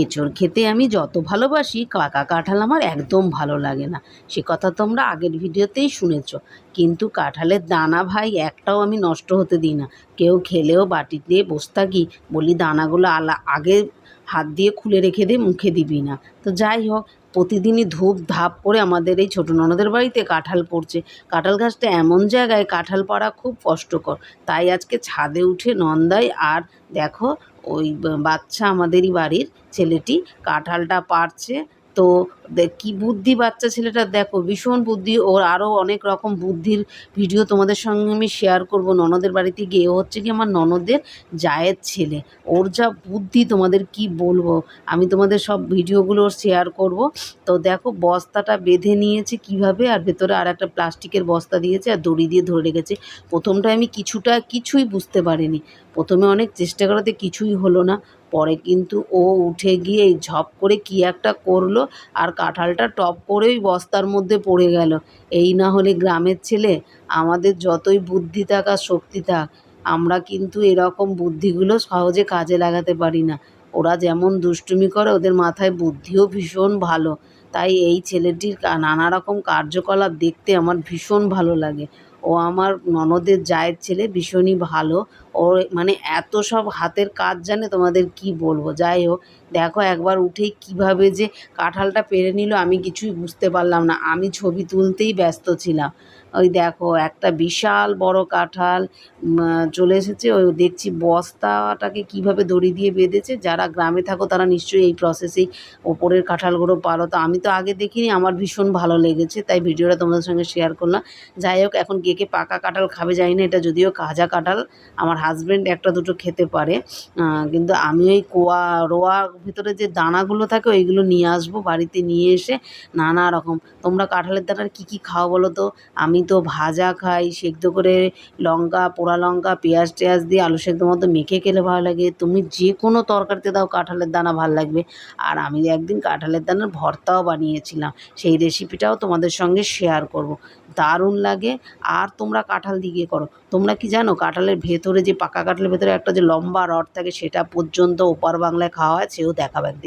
এঁচোড় খেতে আমি যত ভালোবাসি, কাকা কাঁঠাল আমার একদম ভালো লাগে না। সে কথা তোমরা আগের ভিডিওতেই শুনেছ। কিন্তু কাঁঠালের দানা ভাই একটাও আমি নষ্ট হতে দিই না। কেউ খেলেও বাটি দিয়ে বসে থাকি, বলি দানাগুলো আলা আগে হাত দিয়ে খুলে রেখে দে, মুখে দিবি না। তো যাই হোক, প্রতিদিনই ধূপ ধাপ করে আমাদের এই ছোটো ননদের বাড়িতে কাঁঠাল পড়ছে। কাঁঠাল গাছটা এমন জায়গায় কাঁঠাল পাড়া খুব কষ্টকর। তাই আজকে ছাদে উঠে নন্দাই আর দেখো ওই বাচ্চা আমাদেরই বাড়ির ছেলেটি কাঁঠালটা পারছে তো কি বুদ্ধি বাচ্চা ছেলেটা, দেখো ভীষণ বুদ্ধি। ওর আরও অনেক রকম বুদ্ধির ভিডিও তোমাদের সঙ্গে আমি শেয়ার করব। ননদের বাড়িতে গিয়ে, ও হচ্ছে কি আমার ননদের জায়ের ছেলে। ওর যা বুদ্ধি তোমাদের কি বলব? আমি তোমাদের সব ভিডিওগুলো শেয়ার করব। তো দেখো বস্তাটা বেঁধে নিয়েছে কীভাবে, আর ভেতরে আর একটা প্লাস্টিকের বস্তা দিয়েছে আর দড়ি দিয়ে ধরে রেখেছে। প্রথমটা আমি কিছুটা, কিছুই বুঝতে পারিনি। প্রথমে অনেক চেষ্টা করাতে কিছুই হলো না, পরে কিন্তু ও উঠে গিয়ে ঝপ করে কি একটা করল আর কাঁঠালটা টপ করেই বস্তার মধ্যে পড়ে গেল। এই না হলে গ্রামের ছেলে আমাদের যতই বুদ্ধি থাক আর শক্তি থাক, আমরা কিন্তু এরকম বুদ্ধিগুলো সহজে কাজে লাগাতে পারি না। ওরা যেমন দুষ্টুমি করে, ওদের মাথায় বুদ্ধিও ভীষণ ভালো। তাই এই ছেলেটির নানা রকম কার্যকলাপ দেখতে আমার ভীষণ ভালো লাগে। ও আমার ননদের জায়ের ছেলে ভীষণই ভালো। ও মানে এত সব হাতের কাজ জানে, তোমাদের কি বলব? যাই হোক, দেখো একবার উঠেই কীভাবে যে কাঁঠালটা পেরে নিল, আমি কিছুই বুঝতে পারলাম না। আমি ছবি তুলতেই ব্যস্ত ছিলাম। ওই দেখো, একটা বিশাল বড় কাঁঠাল চলে এসেছে। ওই দেখছি বস্তাটাকে কীভাবে দড়ি দিয়ে বেঁধেছে। যারা গ্রামে থাকো তারা নিশ্চয়ই এই প্রসেসেই ওপরের কাঁঠালগুলো পারো। তো আমি তো আগে দেখিনি, আমার ভীষণ ভালো লেগেছে, তাই ভিডিওটা তোমাদের সঙ্গে শেয়ার করলাম। যাই হোক, এখন কে কে পাকা কাঁঠাল খাবে জানি না, এটা যদিও কাঁচা কাঁঠাল, আমার হাজব্যান্ড একটা দুটো খেতে পারে। কিন্তু আমি ওই কোয়া, রোয়া ভিতরে যে দানাগুলো থাকে, ওইগুলো নিয়ে আসব, বাড়িতে নিয়ে এসে নানা রকম। তোমরা কাঁঠালের দানার কী কী খাও বলো তো? আমি তো ভাজা খাই, সেদ্ধ করে লঙ্কা, পোড়া লঙ্কা, পেঁয়াজ টেয়াজ দিয়ে আলু সেদ্ধ মতো মেখে খেলে ভালো লাগে। তুমি যে কোনো তরকারিতে দাও, কাঁঠালের দানা ভালো লাগবে। আর আমি একদিন কাঁঠালের দানার ভর্তাও বানিয়েছিলাম, সেই রেসিপিটাও তোমাদের সঙ্গে শেয়ার করব। দারুণ লাগে। আর তোমরা কাঁঠাল দিয়ে করো। তোমরা কি জানো, কাঁঠালের ভেতরে যে পাকা কাঁঠালের ভেতরে একটা যে লম্বা রড থাকে, সেটা পর্যন্ত ওপার বাংলায় খাওয়া হয়, সেও দেখাবে একদিন।